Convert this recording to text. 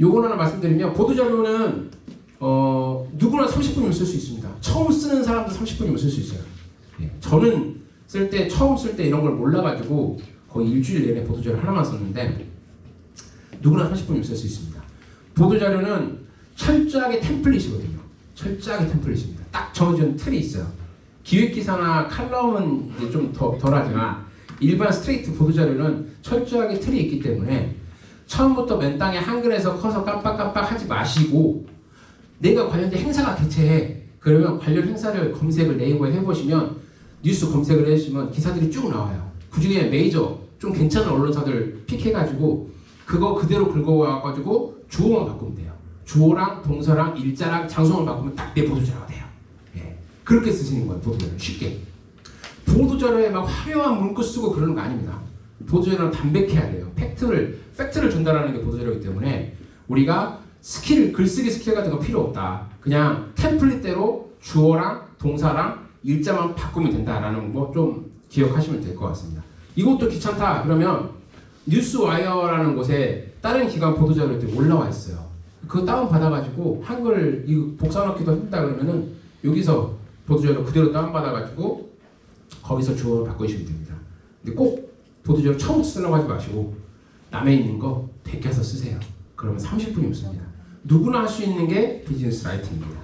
요건 하나 말씀드리면 보도자료는 어, 누구나 30분이면 쓸 수 있습니다. 처음 쓰는 사람도 30분이면 쓸 수 있어요. 예, 저는 쓸 때 처음 쓸 때 이런 걸 몰라가지고 거의 일주일 내내 보도자료 하나만 썼는데 누구나 30분이면 쓸 수 있습니다. 보도자료는 철저하게 템플릿이거든요. 철저하게 템플릿입니다. 딱 정해진 틀이 있어요. 기획기사나 칼럼은 이제 좀 더, 덜하지만 일반 스트레이트 보도자료는 철저하게 틀이 있기 때문에 처음부터 맨 땅에 한글에서 커서 깜빡깜빡 하지 마시고 내가 관련된 행사가 개최해 그러면 관련 행사를 검색을 네이버에 해보시면 뉴스 검색을 해주시면 기사들이 쭉 나와요. 그 중에 메이저 좀 괜찮은 언론사들 픽해가지고 그거 그대로 긁어와가지고 주어만 바꾸면 돼요. 주어랑 동사랑 일자랑 장소만 바꾸면 딱 내 보도자료가 돼요. 예. 그렇게 쓰시는 거예요. 보도자료 쉽게. 보도자료에 막 화려한 문구 쓰고 그러는 거 아닙니다. 보도자료는 담백해야 돼요. 팩트를 팩트를 전달하는 게 보도자료이기 때문에 우리가 스킬 글쓰기 스킬 같은 거 필요 없다. 그냥 템플릿대로 주어랑 동사랑 일자만 바꾸면 된다라는 거 좀 기억하시면 될 것 같습니다. 이것도 귀찮다 그러면 뉴스와이어라는 곳에 다른 기관 보도자료들이 올라와 있어요. 그거 다운 받아가지고 한글 복사넣기도 한다 그러면은 여기서 보도자료 그대로 다운 받아가지고 거기서 주어를 바꾸시면 됩니다. 근데 꼭 보도자료 처음부터 쓰려고 하지 마시고 남에 있는 거 베껴서 쓰세요. 그러면 30분이면 씁니다. 누구나 할 수 있는 게 비즈니스 라이팅입니다.